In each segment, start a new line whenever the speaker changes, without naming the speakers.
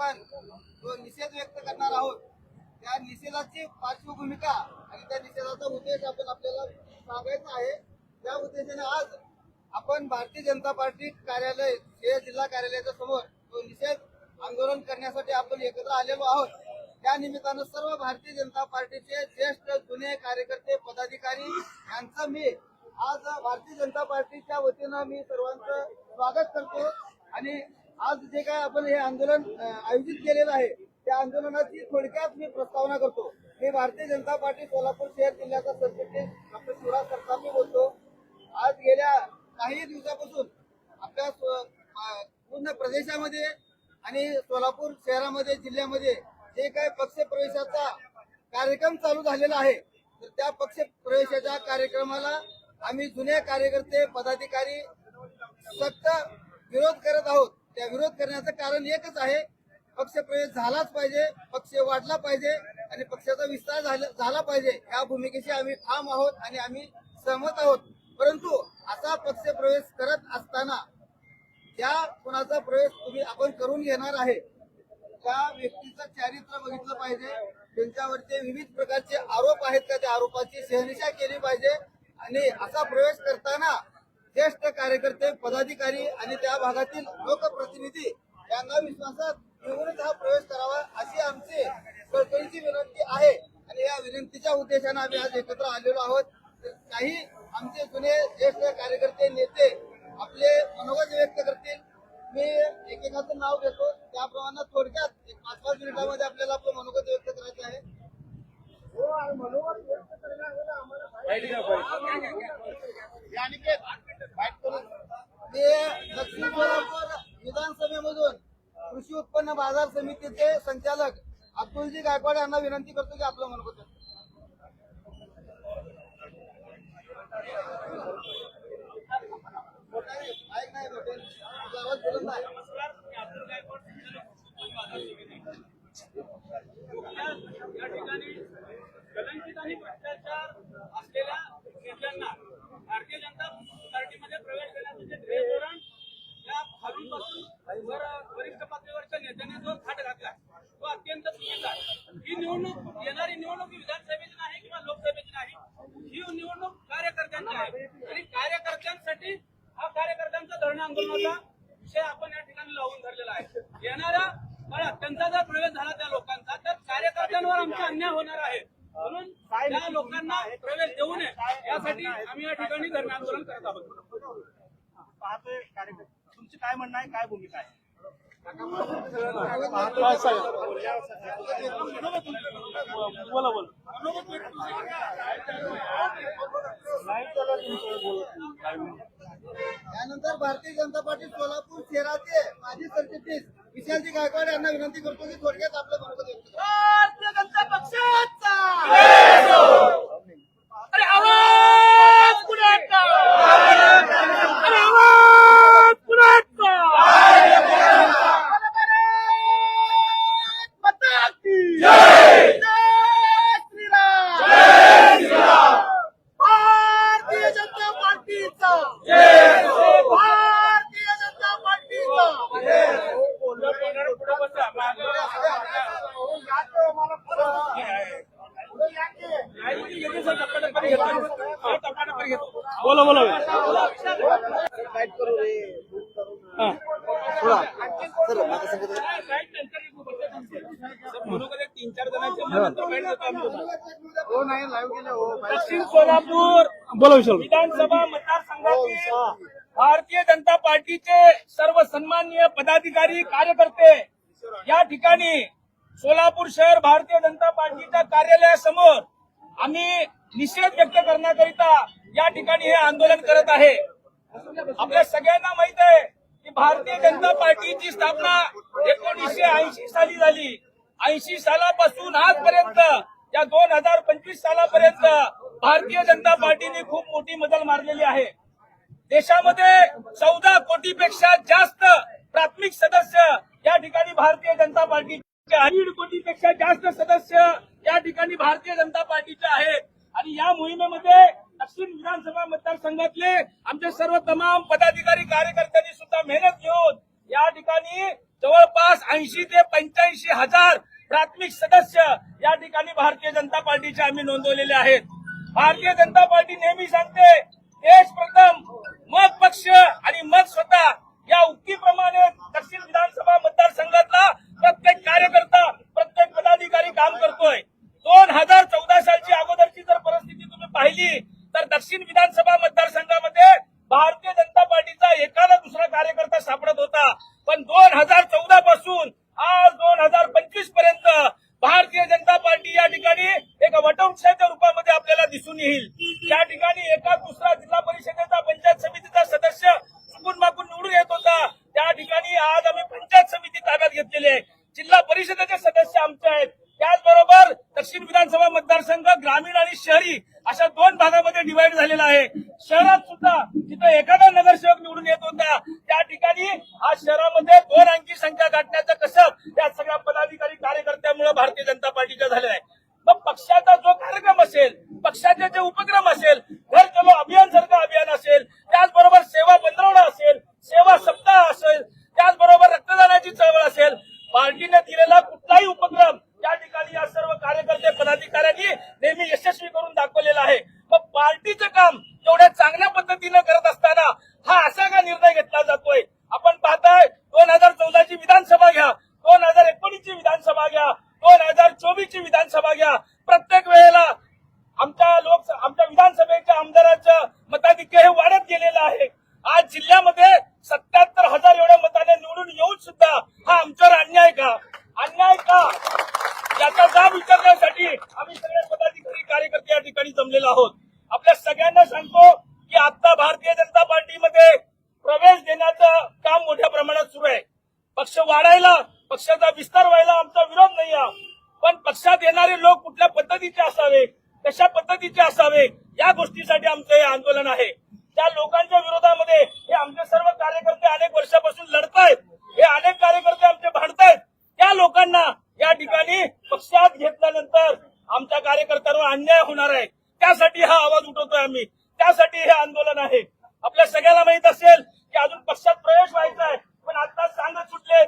आपण जो निषेध व्यक्त करणार आहोत त्या निषेधाची पार्श्वभूमिका आणि त्या निषेधाचा उद्देश आपण आपल्याला सांगायचा आहे. त्या उद्देशाने आज आपण भारतीय जनता पार्टी कार्यालय हे जिल्हा कार्यालयाच्या समोर जो निषेध आंदोलन करण्यासाठी आपण एकत्र आलेलो आहोत. त्या निमित्तानं सर्व भारतीय जनता पार्टीचे ज्येष्ठ जुने कार्यकर्ते पदाधिकारी यांचं मी आज भारतीय जनता पार्टीच्या वतीनं मी सर्वांचं स्वागत करतो आणि आज जे काय आपण हे आंदोलन आयोजित केलेलं आहे त्या आंदोलनाची थोडक्यात मी प्रस्तावना करतो. मी भारतीय जनता पार्टी सोलापूर शहर जिल्ह्याचा सरचिटणीस डॉक्टर शिवराज सरकारने बोलतो. आज गेल्या काही दिवसापासून आपल्या स्व- पूर्ण प्रदेशामध्ये आणि सोलापूर शहरामध्ये जिल्ह्यामध्ये जे काय पक्ष प्रवेशाचा कार्यक्रम चालू झालेला आहे तर त्या पक्ष प्रवेशाच्या कार्यक्रमाला आम्ही जुने कार्यकर्ते पदाधिकारी सक्त विरोध करत आहोत. त्या विरोध करण्याचं कारण एकच आहे. पक्ष प्रवेश झालाच पाहिजे पक्ष वाढला पाहिजे आणि पक्षाचा विस्तार झाला- झाला पाहिजे. या भूमिकेशी आम्ही ठाम आहोत आणि आम्ही सहमत आहोत. परंतु असा पक्ष प्रवेश करत असताना ज्या कुणाचा प्रवेश तुम्ही आपण करून घेणार आहे त्या व्यक्तीचं चारित्र्य बघितलं पाहिजे. त्यांच्यावरचे विविध प्रकारचे आरोप आहेत का? त्या आरोपाची शहनिशा केली पाहिजे. आणि असा प्रवेश करताना ज्येष्ठ कार्यकर्ते पदाधिकारी आणि त्या भागातील लोकप्रतिनिधी यांना विश्वासात घेऊनच हा प्रवेश करावा अशी आमची कळकळीची विनंती आहे. आणि या विनंतीच्या उद्देशाने आम्ही आज एकत्र आलेलो आहोत. तर काही आमचे जुने ज्येष्ठ कार्यकर्ते नेते आपले मनोगत व्यक्त करतील मी एकेकाचं नाव घेतो त्याप्रमाणे थोडक्यात एक पाच पाच मिनिटांमध्ये आपल्याला आपलं मनोगत व्यक्त करायचं आहे हो आणि मनोगत व्यक्त करण्यासाठी आम्हाला या अनिकेत, बाईट करून. मी दक्षिण सोलापूर विधानसभेमधून कृषी उत्पन्न बाजार समितीचे संचालक अब्दुलजी गायकवाड यांना विनंती करतो की आपलं मनोगत व्यक्त करा. मोठा आहे, माईक नाही भेटेल. तुझा आवाज बुलंद आहे.
या ठिकाणी कलंकित आणि भ्रष्टाचार असलेल्या नेत्यांना भारतीय जनता पार्टीमध्ये प्रवेश करण्याचं जे म्हणजे धोरण या भावीपासून वर वरिष्ठ पातळीवरच्या नेत्यांनी जो थाट घातला तो अत्यंत चुकीचा आहे ही निवडणूक येणारी निवडणूक ही विधानसभेची नाही किंवा लोकसभेची नाही ही निवडणूक कार्यकर्त्यांची आहे आणि कार्यकर्त्यांसाठी हा कार्यकर्त्यांचा धरणं आंदोलनाचा विषय आपण या ठिकाणी लावून धरलेला आहे येणाऱ्या काळात त्यांचा जर प्रवेश झाला त्या लोकांचा तर कार्यकर्त्यांवर आमचा अन्याय होणार आहे म्हणून त्या लोकांना प्रवेश देऊ नये यासाठी आम्ही या ठिकाणी धरणं आंदोलन करत आहोत.
पाहतोय कार्यकर्ते. तुमची काय म्हणणं आहे? काय भूमिका आहे?
बोला बोला
त्यानंतर भारतीय जनता पार्टी सोलापूर शहराचे माजी सरचिटणीस विशालजी गायकवाड यांना विनंती करतो की थोडक्यात आपलं मनोगत व्यक्त करा.
भारतीय जनता पक्षाचा अरे आवाज कुणाचा अरे आवाज कुणाचा माता की जय श्रीराम भारतीय जनता पार्टीचा भारतीय जनता पार्टीचा बोला बोला. तीन चार
हो. नाही लाईव्ह केलं हो
दक्षिण सोलापूर
बोला विशाल
विधानसभा मतदारसंघातील भारतीय जनता पार्टीचे सर्व सन्माननीय पदाधिकारी कार्यकर्ते या ठिकाणी सोलापूर शहर भारतीय जनता पार्टीच्या कार्यालयासमोर आम्ही निषेध व्यक्त करण्याकरिता या ठिकाणी हे आंदोलन करत आहे. आपल्या सगळ्यांना माहीत आहे की भारतीय जनता पार्टीची स्थापना एकोणीसशे ऐंशी साली झाली. ऐंशी सालापासून आजपर्यंत या दोन हजार पंचवीस सालापर्यंत भारतीय जनता पार्टीने खूप मोठी मदल मारलेली आहे. देशामध्ये चौदा कोटीपेक्षा जास्त प्राथमिक सदस्य या ठिकाणी भारतीय जनता पार्टीचे दीड कोटीपेक्षा जास्त सदस्य या ठिकाणी भारतीय जनता पार्टीचे आहेत. आणि या मोहिमेमध्ये दक्षिण विधानसभा मतदारसंघातले आमचे सर्व तमाम पदाधिकारी कार्यकर्त्यांनी सुद्धा मेहनत घेऊन या ठिकाणी जवळपास ऐंशी ते पंच्याऐंशी हजार प्राथमिक सदस्य या ठिकाणी भारतीय जनता पार्टीचे आम्ही नोंदवलेले आहेत. भारतीय जनता पार्टी नेहमी सांगते देश प्रथम मग पक्ष आणि मग स्वतः. या उक्तीप्रमाणे दक्षिण विधानसभा मतदारसंघातला प्रत्येक कार्यकर्ता प्रत्येक पदाधिकारी काम करतोय. दोन हजार चौदा सालची अगोदरची जर परिस्थिती तुम्ही पाहिली तर दक्षिण विधानसभा मतदारसंघामध्ये भारतीय जनता पार्टीचा एखादा दुसरा कार्यकर्ता सापडत होता. पण दोन हजार चौदा पासून आज दोन हजार पंचवीसपर्यंत भारतीय जनता पार्टी या ठिकाणी एक वटवृक्षाच्या रूपामध्ये आपल्याला दिसून येईल. या ठिकाणी एका दुसरा जिल्हा परिषदेचा पंचायत समितीचा सदस्य चुकून माकून निवडून येत होता. त्या ठिकाणी आज आम्ही पंचायत समिती ताब्यात घेतलेली आहे. जिल्हा परिषदेचे सदस्य आमचे आहेत. त्याचबरोबर दक्षिण विधानसभा मतदारसंघ ग्रामीण आणि शहरी अशा दोन भागामध्ये डिवाइड झालेला आहे. शहरात सुद्धा तिथं एखादा नगरसेवक निवडून येत होता. त्या ठिकाणी आज शहरामध्ये दोन अंकी संख्या गाठण्याचं कसब या सगळ्या पदाधिकारी कार्यकर्त्यामुळे भारतीय जनता पार्टीच्या झालेला आहे मग पक्षाचा जो कार्यक्रम असेल पक्षाचे जे उपक्रम असेल घर चलो अभियान सारखं अभियान असेल त्याचबरोबर सेवा पंधरवडा असेल सेवा सप्ताह असेल त्याचबरोबर रक्तदानाची चळवळ असेल पार्टीने दिलेला कुठलाही उपक्रम या ठिकाणी या सर्व कार्यकर्ते पदाधिकाऱ्यांनी नेहमी यशस्वी करून दाखवलेला आहे मग पार्टीचं काम एवढ्या चांगल्या पद्धतीनं करत असताना हा असा का निर्णय घेतला जातोय आपण पाहताय दोन हजार चौदाची विधानसभा घ्या दोन हजार एकोणीसची विधानसभा घ्या दोन हजार चोवीसची विधानसभा घ्या प्रत्येक वेळेला आमच्या लोक आमच्या विधानसभेच्या मताधिक्य हे वाढत गेलेलं आहे. आज जिल्ह्यामध्ये सत्याहत्तर हजार एवढ्या मताने निवडून येऊन सुद्धा हा आमच्यावर अन्याय का? अन्याय का? याचा जाब विचारण्यासाठी आम्ही सगळे पदाधिकारी कार्यकर्ते या ठिकाणी जमलेलो आहोत. आपल्या सगळ्यांना सांगतो की आता भारतीय जनता पार्टीमध्ये प्रवेश देण्याचं काम मोठ्या प्रमाणात सुरू आहे. पक्ष वाढायला पक्षाचा विस्तार व्हायला आमचा विरोध नाही आहे पण पक्षात येणारे लोक कुठल्या पद्धतीचे असावे? कशा पद्धतीचे असावे? या गोष्टीसाठी आमचं हे आंदोलन आहे. त्या लोकांच्या विरोधामध्ये हे आमचे सर्व कार्यकर्ते अनेक वर्षापासून लढतायत. हे अनेक कार्यकर्ते आमचे भांडतायत. त्या लोकांना या ठिकाणी पक्षात घेतल्यानंतर आमच्या कार्यकर्त्यांवर अन्याय होणार आहे. त्यासाठी हा आवाज उठवतोय आम्ही. त्यासाठी हे आंदोलन आहे. आपल्या सगळ्याला माहीत असेल की अजून पक्षात प्रवेश व्हायचा आहे. पण आता सांगत सुटले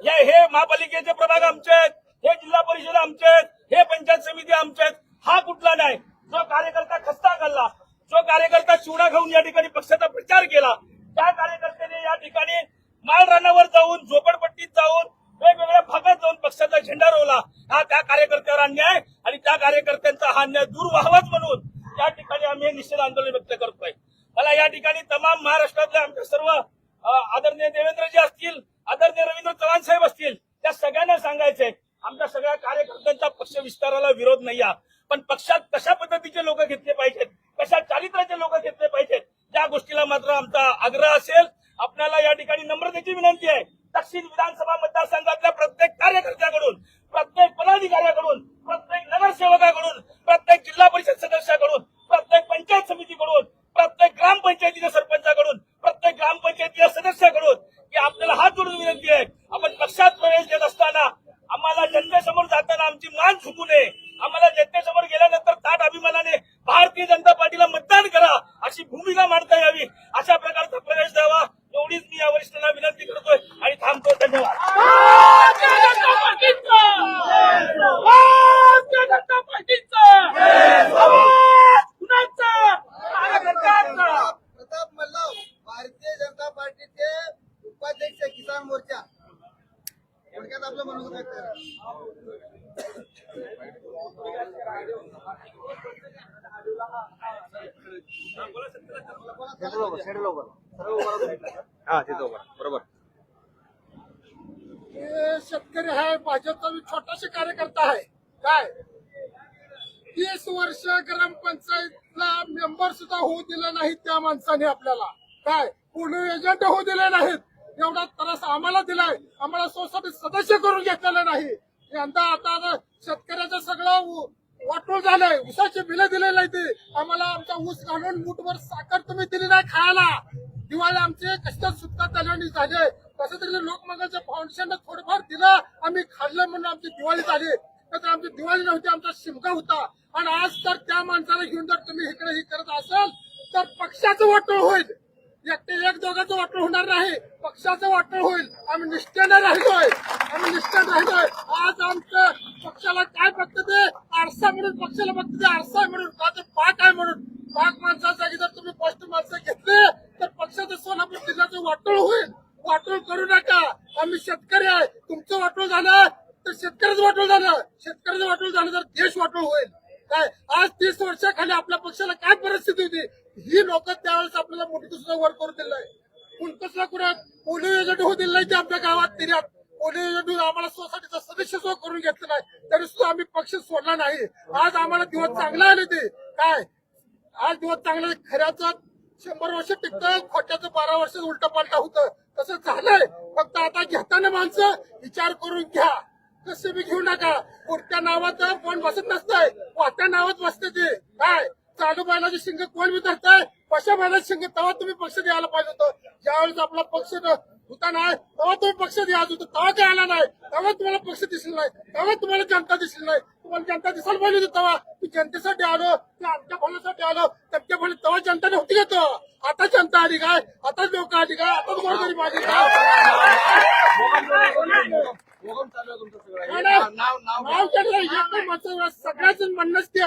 हे हे महापालिकेचे प्रभाग आमचे आहेत हे जिल्हा परिषद आमचे आहेत हे पंचायत समिती आमचे आहेत. हा कुठला नाही जो कार्यकर्ता खस्ता घालला जो कार्यकर्ता चिवडा घेऊन या ठिकाणी पक्षाचा प्रचार केला त्या कार्यकर्त्याने या ठिकाणी माळरानावर जाऊन झोपडपट्टीत जाऊन वेगवेगळ्या भागात जाऊन पक्षाचा झेंडा रोवला हा त्या कार्यकर्त्यावर अन्याय आणि त्या कार्यकर्त्यांचा हा अन्याय दूर व्हावाच म्हणून या ठिकाणी आम्ही निश्चित आंदोलन व्यक्त करतोय मला या ठिकाणी तमाम महाराष्ट्रातल्या आमच्या सर्व आदरणीय देवेंद्रजी असतील आदरणीय रवींद्र चव्हाण साहेब असतील त्या सगळ्यांना सांगायचंय आमच्या सगळ्या कार्यकर्त्यांचा पक्ष विस्ताराला विरोध नाही आहे. पण पक्षात कशा पद्धतीचे लोक घेतले पाहिजेत? कशा चारित्र्याचे लोक घेतले पाहिजेत? त्या गोष्टीला मात्र आमचा आग्रह असेल आपल्याला या ठिकाणी नम्रतेची विनंती आहे. दक्षिण विधानसभा मतदारसंघातल्या प्रत्येक कार्यकर्त्याकडून प्रत्येक पदाधिकाऱ्याकडून प्रत्येक नगरसेवकाकडून प्रत्येक जिल्हा परिषद सदस्य प्रत्येक पंचायत समितीकडून प्रत्येक ग्रामपंचायतीच्या सरपंचाकडून प्रत्येक ग्रामपंचायतीच्या सदस्याकडून की आपल्याला हात जोडून विनंती आहे आपण पक्षात प्रवेश देत असताना आम्हाला जनतेसमोर जाताना आमची मान झुकू नये आम्हाला जनतेसमोर गेल्यानंतर ताट अभिमानाने भारतीय जनता पार्टीला मतदान करा अशी मांडता यावी. अशा प्रकारचा प्रवेश द्यावा. एवढीच मी या वरिष्ठांना विनंती करतोय आणि थांबतो धन्यवाद. भारतीय जनता पार्टीचा भारतीय जनता पार्टीचा आवाज कुणाचा कार्यकर्त्यांचा
प्रताप मल्लव भारतीय जनता पार्टीचे उपाध्यक्ष किसान मोर्चा थोडक्यात
हे शेतकरी आहे भाजपचा मी छोटासा कार्यकर्ता आहे. काय? तीस वर्ष ग्रामपंचायतला मेंबर सुद्धा होऊ दिले नाहीत त्या माणसाने आपल्याला. काय? पूर्ण एजंट होऊ दिले नाहीत. एवढा त्रास आम्हाला दिलाय. आम्हाला सोसायटी सदस्य करून घेतलेलं नाही. यंदा आता आता शेतकऱ्याचं सगळं उ- वाटून झालंय. उसाचे बिलं दिले नाही ते. आम्हाला आमचा ऊस घालून मुठभर साखर तुम्ही दिली नाही खायला. दिवाळी आमचे कष्ट सुद्धा त्याच्यानी झाले. कसं तरी लोकमंगलच्या फाउंडेशन थोडंफार दिलं. आम्ही खाल्लं म्हणून आमची दिवाळी झाली. तर आमची दिवाळी नव्हती आमचा शिमका होता. आणि आज तर त्या माणसाला घेऊन जर तुम्ही इकडे हे करत असाल तर पक्षाचं वाटोळ होईल. एकटे एक दोघांचं वाटण होणार नाही. पक्षाचं वाटण होईल. आम्ही निष्ठेने राहिलोय. आम्ही निष्ठेने राहिलोय आज आमचं पक्षाला काय फक्त ते आरसा म्हणून पक्षाला फक्त ते आरसा आहे म्हणून का तर पाक आहे म्हणून. पाक माणसाच्या जागी जर तुम्ही स्पष्ट माणसं घेतले तर पक्षाचं सोलापूर जिल्ह्याचं वाटोळ होईल. वाटोळ करू नका. आम्ही शेतकरी आहे. तुमचं वाटोळ झालं तर शेतकऱ्याचं वाटोळ झालं. शेतकऱ्याचं वाटोळ झालं तर देश वाटोळ होईल. काय? आज तीस वर्षाखाली आपल्या पक्षाला काय परिस्थिती होती? ही लोक त्यावेळेस आपल्याला मोठी सुद्धा वर करून दिलंय. कुणकसला कुणा पोलिओ होऊ दिलं ते आमच्या गावात तिऱ्यात कोणी आम्हाला सोसायटीचा सदस्य सुद्धा करून घेतलं नाही तरी सुद्धा आम्ही पक्ष सोडला नाही. आज आम्हाला दिवस चांगला आले ते. काय? आज दिवस चांगला खऱ्याचं शंभर वर्ष टिकतं खोट्याचं बारा वर्ष उलट पालटा होतं. तसं झालंय. फक्त आता घेताना माणसं विचार करून घ्या. कसं बी घेऊ नका. कोणत्या नावाचं कोण बसत नसतंय. वाट्या नावात बसते ते. काय? चालू बैलाची शिंग कोण बी धरताय कशा बैलाची संघ तेव्हा तुम्ही पक्ष द्यायला पाहिजे होतं. ज्यावेळेस आपला पक्ष होता नाही तेव्हा तुम्ही पक्ष द्यायचं होतं. तेव्हा ते आला नाही. तेव्हा तुम्हाला पक्ष दिसला नाही. तेव्हा तुम्हाला जनता दिसली नाही. तुम्हाला जनता दिसायला पाहिजे होती तेव्हा. की जनतेसाठी आलो की आमच्या भल्यासाठी आलो. त्यांच्या भले तेव्हा जनता नव्हती का तेव्हा आता जनता आली काय? आता लोक आली काय? आता गोरगरीब आली काय? सगळ्याच म्हणणंच ते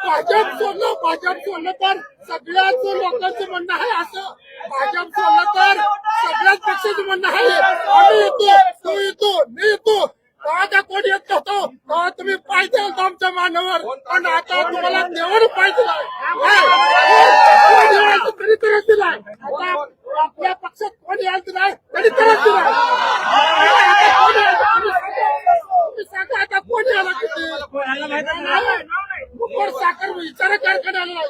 भाजप सोडलं भाजप सोडलं तर सगळ्याच लोकांचं म्हणणं आहे असं. भाजप सोडलं तर सगळ्याच पक्षाचं म्हणणं आहे. आम्ही येतो तो येतो मी येतो. तेव्हा त्या येत नव्हतो? तेव्हा तुम्ही पाय द्याल तो आमच्या मानावर. पण आता तुम्हाला देवाने पाय दिलाय तरी तरच दिलाय आता आपल्या पक्षात कोणी यायचं नाही तरी तरच दिलाय सांगा. आता कोणी आला किती? साखर विचार कारखान्याला